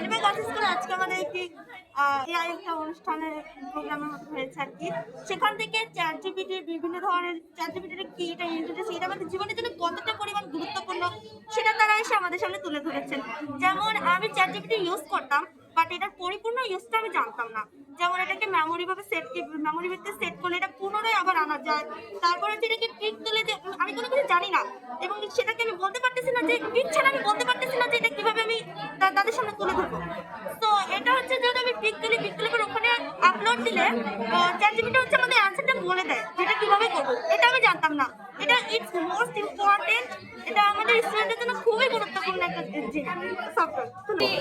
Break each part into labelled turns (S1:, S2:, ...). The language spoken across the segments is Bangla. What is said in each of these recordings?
S1: শালিবাগ গার্লস স্কুলে আজকে আমাদের একটি এআই একটা অনুষ্ঠানে প্রোগ্রামের মতো হয়েছে আর কি। সেখান থেকে চ্যাট জিপিটির বিভিন্ন ধরনের চ্যাট জিপিটির কি এটা ইন্টারনেট এটা আমাদের জীবনের জন্য কতটা পরিমাণ গুরুত্বপূর্ণ, সেটা তারা এসে আমাদের সামনে তুলে ধরেছেন। যেমন আমি চ্যাট জিপিটি ইউজ করতাম বাট এটার পরিপূর্ণ ইউজটা আমি জানতাম না। যেমন এটাকে মেমোরি ভাবে সেট মেমোরি ভিত্তিতে সেট করলে এটা পুনরায় আবার আনা যায়। তারপরে হচ্ছে এটাকে ট্রিক বলে দেয় যেটা কীভাবে করব? এটা আমি জানতাম না। এটা ইটস মোস্ট ইম্পর্টেন্ট এটা আমাদের স্টুডেন্টের জন্য খুবই গুরুত্বপূর্ণ একটা সফটওয়্যার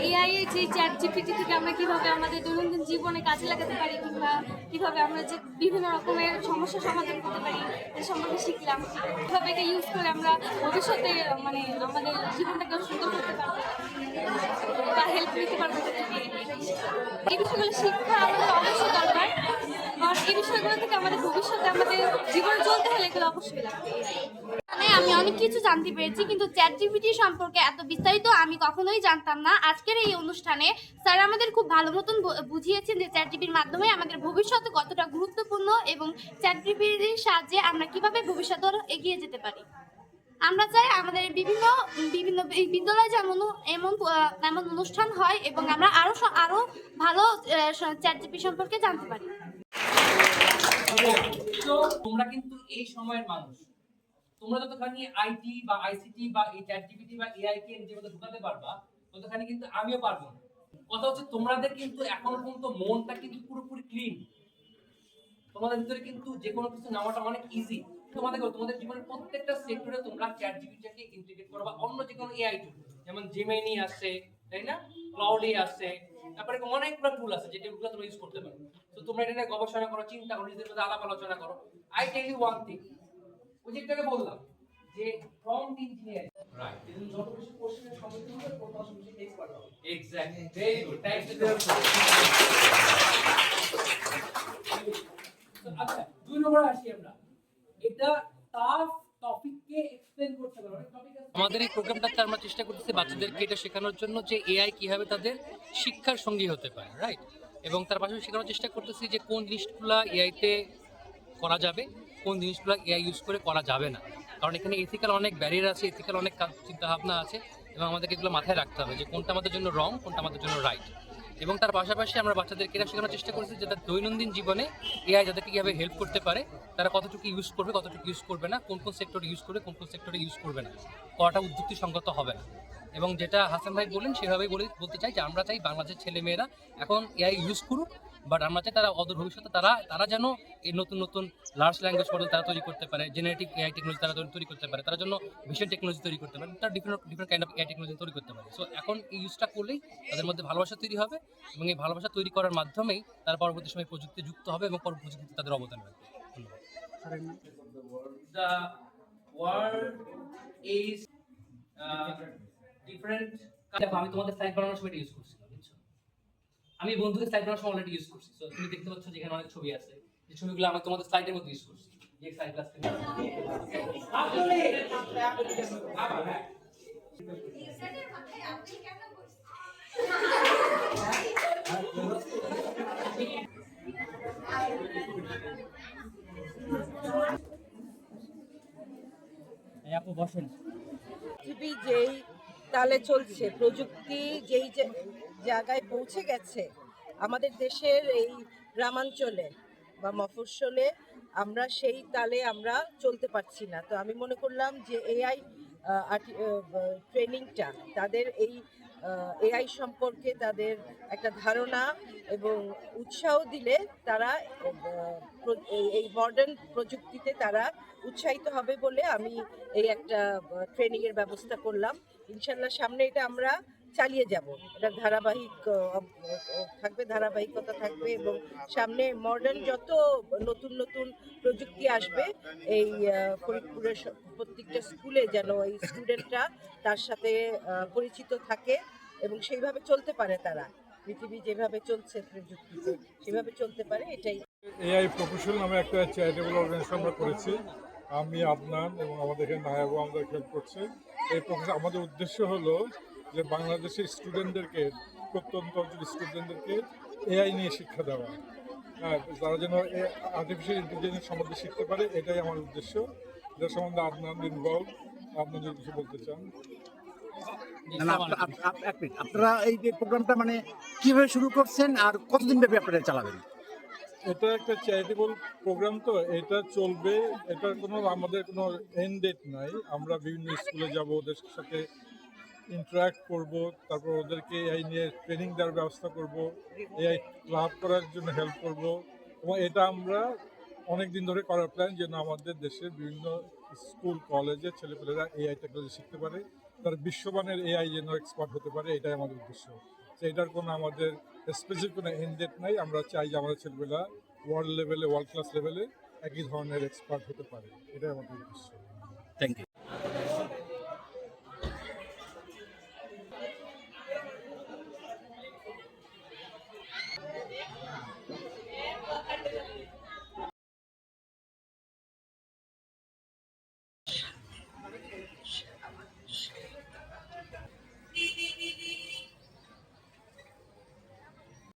S2: এআই এর যে চ্যাট জিপিটি থেকে আমরা কীভাবে আমাদের দৈনন্দিন জীবনে কাজে লাগাতে পারি কিংবা কীভাবে আমরা যে বিভিন্ন রকমের সমস্যা সমাধান করতে পারি, এ সম্পর্কে শিখলাম। কীভাবে এটা ইউজ করে আমরা ভবিষ্যতে মানে আমাদের জীবনটাকে সুন্দর করতে পারব বা হেল্প নিতে পারব। এই বিষয়গুলো শিক্ষা আমাদের এই বিষয়গুলো থেকে আমাদের ভবিষ্যতে আমাদের জীবনে চলতে হলে এগুলো অবশ্যই লাগবে।
S3: মানে আমি অনেক কিছু জানতে পেরেছি, কিন্তু চ্যাট জিপিটি সম্পর্কে এত বিস্তারিত আমি কখনোই জানতাম না। আজকের এই অনুষ্ঠানে স্যার আমাদের খুব ভালো মতন বুঝিয়েছেন যে চ্যাট জিপির মাধ্যমে আমাদের ভবিষ্যতে কতটা গুরুত্বপূর্ণ এবং চ্যাট জিপির সাহায্যে আমরা কীভাবে ভবিষ্যতে এগিয়ে যেতে পারি। আমরা চাই আমাদের বিভিন্ন বিভিন্ন বিদ্যালয়ে যেমন, এমন এমন অনুষ্ঠান হয় এবং আমরা আরও স- আরও ভালো চ্যাট জিপি সম্পর্কে জানতে পারি।
S4: তোমরা কিন্তু এই সময়ের মানুষ। তোমরা যতখানি আইটি বা আইসিটি বা এই চ্যাট বা এআই কে নিজের মধ্যে ঢুকাতে পারবা, ততখানি কিন্তু আমিও পারব। কথা হচ্ছে তোমাদের কিন্তু এখন পর্যন্ত মনটা কিন্তু পুরোপুরি ক্লিন তোমাদের ভিতরে কিন্তু যে কোনো কিছু নেওয়াটা অনেক ইজি তোমাদের তোমাদের জীবনের প্রত্যেকটা সেক্টরে তোমরা চ্যাট জিপিটিকে ইন্টিগ্রেট করো বা অন্য যে কোনো এআই টুল যেমন জেমেনি আছে, তাই না? ক্লাউডি আছে। তারপরে অনেকগুলো টুল আছে যেটা টুলগুলো তোমরা ইউজ করতে পারো। তো তোমরা এটা নিয়ে গবেষণা করো চিন্তা করো নিজেদের মধ্যে আলাপ আলোচনা করো। I tell you one thing ওই যে একটাকে বললাম যে প্রম্পট ইঞ্জিনিয়ার রাইট যত বেশি কোশ্চেনের সম্মুখীন হবে তত বেশি এক্সপার্ট হবে। এক্স্যাক্টলি ভেরি গুড থ্যাঙ্কস আচ্ছা দুই নম্বরে আসি আমরা। এটা টাফ টপিককে এক্সপ্লেন করতে পারো? আমাদের এই প্রোগ্রামটাতে আমরা চেষ্টা করতেছি বাচ্চাদেরকে এটা শেখানোর জন্য যে এআই কীভাবে তাদের শিক্ষার সঙ্গী হতে পারে রাইট এবং তার পাশাপাশি শেখানোর চেষ্টা করতেছি যে কোন জিনিসগুলো এআইতে করা যাবে, কোন জিনিসগুলো এআই ইউজ করে করা যাবে না। কারণ এখানে এথিক্যাল অনেক ব্যারিয়ার আছে এথিক্যাল অনেক চিন্তা ভাবনা আছে, এবং আমাদেরকে এগুলো মাথায় রাখতে হবে যে কোনটা আমাদের জন্য রং কোনটা আমাদের জন্য রাইট এবং তার পাশাপাশি আমরা বাচ্চাদেরকে এটা শেখানোর চেষ্টা করেছি যে তাদের দৈনন্দিন জীবনে এআই যাদেরকে কীভাবে হেল্প করতে পারে, তারা কতটুকু ইউজ করবে, কতটুকু ইউজ করবে না, কোন কোন সেক্টরে ইউজ করবে, কোন কোন সেক্টরে ইউজ করবে না। করাটা উদ্যুক্তিসঙ্গত হবে না। এবং যেটা হাসান ভাই বললেন সেভাবেই বলে বলতে চাই যে আমরা চাই বাংলাদেশের ছেলে মেয়েরা এখন এআই ইউজ করুক বাট আমরা চাই তারা অদূর ভবিষ্যতে তারা তারা যেন এই নতুন নতুন লার্জ ল্যাঙ্গুয়েজ মডেল তারা তৈরি করতে পারে জেনেটিক এআই টেকনোলজি তারা তৈরি করতে পারে তারা জন্য ভিশন টেকনোলজি তৈরি করতে পারে তারা different different kind of AI technology তৈরি করতে পারে। সো এখন এই ইউজটা করলেই তাদের মধ্যে ভালোবাসা তৈরি হবে এবং এই ভালোবাসা তৈরি করার মাধ্যমেই তারা পরবর্তী সময় প্রযুক্তি যুক্ত হবে এবং পরবর্তী প্রযুক্তিতে তাদের অবদান রাখবে। The world is uh, different. দেখো আমি তোমাদের স্লাইড বানানোর সময় ইউজ করছি বুঝছ? আমি বন্ধুদের স্লাইড বানানোর সময় অলরেডি ইউজ করছি। তো তুমি দেখতে পাচ্ছ যেখানে অনেক ছবি আছে। যে ছবিগুলো আমি তোমাদের স্লাইডের মধ্যে ইউজ করছি। স্লাইড ক্লাস হ্যাঁ এই আপু বসেন।
S5: যেই তালে চলছে। প্রযুক্তি যেই জায়গায় পৌঁছে গেছে, আমাদের দেশের এই গ্রামাঞ্চলে বা মফস্বলে আমরা সেই তালে আমরা চলতে পারছি না। তো আমি মনে করলাম যে এআই ট্রেনিংটা তাদের এই এআই সম্পর্কে তাদের একটা ধারণা এবং উৎসাহ দিলে তারা এই মডার্ন প্রযুক্তিতে তারা উৎসাহিত হবে বলে আমি এই একটা ট্রেনিংয়ের ব্যবস্থা করলাম। ইনশাল্লাহ সামনে এটা আমরা চালিয়ে যাব। এটা ধারাবাহিক থাকবে, ধারাবাহিকতা থাকবে এবং সামনে মডার্ন যত নতুন নতুন প্রযুক্তি আসবে, এই ফরিদপুরের প্রত্যেকটা স্কুলে যেন এই স্টুডেন্টরা তার সাথে পরিচিত থাকে এবং সেইভাবে চলতে পারে তারা। পৃথিবী যেভাবে চলছে প্রযুক্তিতে, সেভাবে চলতে পারে, এটাই।
S6: এআই প্রফেশন নামে একটা চ্যারিটেবল অর্গানাইজেশন আমরা করেছি। আমি, আদনান এবং আমাদের এখানে নায়াবু আমাদের হেল্প করছে। এই প্রফেশন আমাদের উদ্দেশ্য হলো যে বাংলাদেশের স্টুডেন্টদেরকে প্রত্যন্ত অঞ্চল স্টুডেন্টদেরকে এআই নিয়ে শিক্ষা দেওয়া। হ্যাঁ তারা যেন আর্টিফিশিয়াল ইন্টেলিজেন্স সম্বন্ধে শিখতে পারে, এটাই আমার উদ্দেশ্য। এটা সম্বন্ধে আদনান ইনভলভ আপনার যদি কিছু বলতে চান।
S7: আপনারা এই যে প্রোগ্রামটা মানে কীভাবে শুরু করছেন আর কতদিন ব্যাপী আপনারা চালাবেন?
S6: এটা একটা চ্যারিটেবল প্রোগ্রাম তো, এটা চলবে এটার কোনো আমাদের কোনো এন্ড ডেট নাই। আমরা বিভিন্ন স্কুলে যাব, ওদের সাথে ইন্টারাক্ট করব, তারপর ওদেরকে এআই নিয়ে ট্রেনিং দেওয়ার ব্যবস্থা করব এআই ক্লাব করার জন্য হেল্প করব। এবং এটা আমরা অনেক দিন ধরে করার প্ল্যান যেন আমাদের দেশের বিভিন্ন স্কুল কলেজে ছেলেপেলেরা এআই টেকনোলজি শিখতে পারে, তারা বিশ্বমানের এআই যেন এক্সপার্ট হতে পারে, এটাই আমাদের উদ্দেশ্য। তো এটার কোনো আমাদের স্পেসিফিক কোনো এন্ড নাই, আমরা চাই যে আমাদের ছেলেমেয়েরা ওয়ার্ল্ড লেভেলে ওয়ার্ল্ড ক্লাস লেভেলে একই ধরনের এক্সপার্ট হতে পারে। এটাই আমাদের উদ্দেশ্য।
S7: Thank you